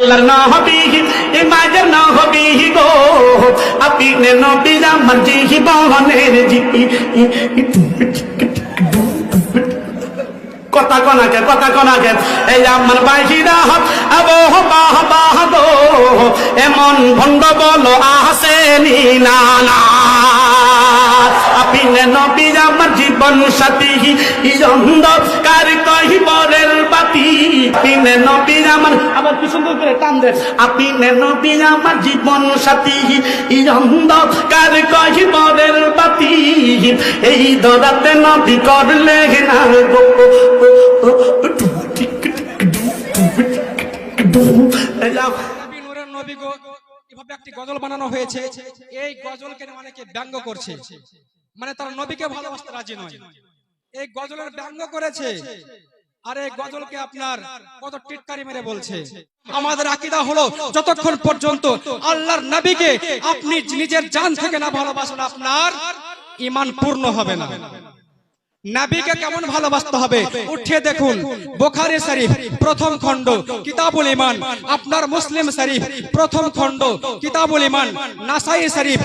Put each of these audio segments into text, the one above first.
আল্লাহর নবী এ মাঝের নবী গো। আপনি নবী আমার জীবনের জি কথা কনাকে কথা কনাকে এই আমার বাহিরা আবহ বাহ বাহ গো। এমন ভণ্ড বলো আসেনি, না আপনি সাথী। অন্ধকার কহিবরের বাতি আপনি নবী আমার আবার কি সুন্দর করে টান দেন। আপনি নবী আমার জীবন সাথী অন্ধকার কহিবরের বাতি। এই দরাতে নবী করলে না গো নবী গো। এভাবে একটি গজল বানানো হয়েছে। এই গজলকে অনেকে ব্যঙ্গ করছে। মানে তারা নবীকে ভালোবাসতে রাজি নয়। এই গজলের ব্যঙ্গ করেছে। আর গজলকে আপনার কত টিটকারি মেরে বলছে। আমাদের আকীদা হলো, যতক্ষণ পর্যন্ত আল্লাহর নবীকে আপনি নিজের জান থেকে না ভালোবাসেন, আপনার ঈমান পূর্ণ হবে না। নাবিকে কেমন ভালোবাসতে হবে? উঠিয়ে দেখুন, বোখারি শরীফ, প্রথম খণ্ড, কিতাবুল ইমান আপনার মুসলিম শরীফ, প্রথম খণ্ড, কিতাবুল ইমান নাসাই শরীফ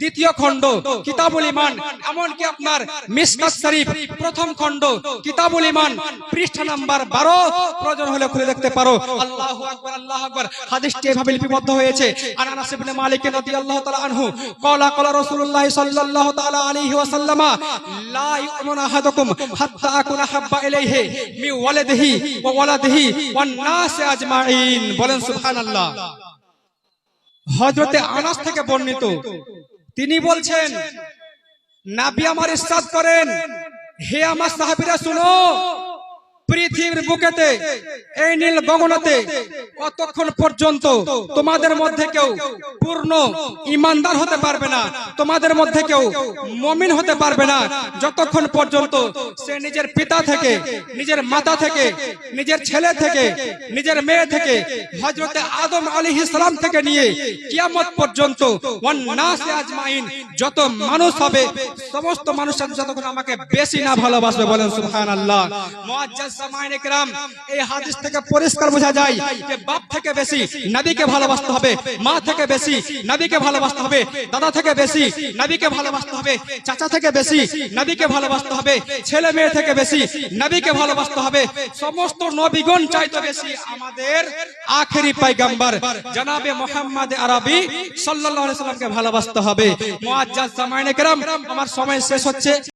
দ্বিতীয় খণ্ড, কিতাবুল ইমান এমনকি আপনার মিসকাত শরীফ, প্রথম খণ্ড, কিতাবুল ইমান পৃষ্ঠা নাম্বার বারো, প্রয়োজন হলে খুলে দেখতে পারো। আল্লাহু আকবার আল্লাহু আকবার। হাদিসটি এভাবে লিপিবদ্ধ হয়েছে। আনাস ইবনে মালিক রাদিয়াল্লাহু তাআলা আনহু ক্বালা ক্বালা রাসূলুল্লাহ সাল্লাল্লাহু তাআলা আলাইহি ওয়াসাল্লাম, লা ইউমিনু আহাদুকুম হাত্তা আকুনা হাব্বা ইলাইহি মি ওয়ালাদিহি ওয়া ওয়ালাদিহি ওয়ান নাস আজমাইন বলেন, সুবহানাল্লাহ। হযরতে আনাস থেকে বর্ণিত তিনি বলছেন নাবি আমার ইস্তাদ করেন। হে আমার সাহাবিরা শুনো। পৃথিবীর বুকেতে, এই নীল গগনতে কতক্ষণ পর্যন্ত তোমাদের মধ্যে কেউ পূর্ণ ইমানদার হতে পারবে না, তোমাদের মধ্যে কেউ মমিন হতে পারবে না, যতক্ষণ পর্যন্ত সে নিজের পিতা থেকে, নিজের মাতা থেকে, নিজের ছেলে থেকে, নিজের মেয়ে থেকে হজরতে আদম আলী ইসলাম থেকে নিয়ে কিয়ামত পর্যন্ত যত মানুষ হবে, সমস্ত মানুষ যতক্ষণ আমাকে বেশি না ভালোবাসবে বলেন সুবহানাল্লাহ। মুআজ্জাজ বেশি ভালোবাসতে হবে দাদা থেকে বেশি ভালোবাসতে হবে ছেলে মেয়ে থেকে বেশি ভালোবাসতে হবে, সমস্ত নবীগণ চাইতে বেশি আমাদের আখেরি পাইগাম্বার মোহাম্মদ আরবি সাল্লাল্লাহু সাল্লামকে ভালোবাসতে হবে। আমার সময় শেষ হচ্ছে।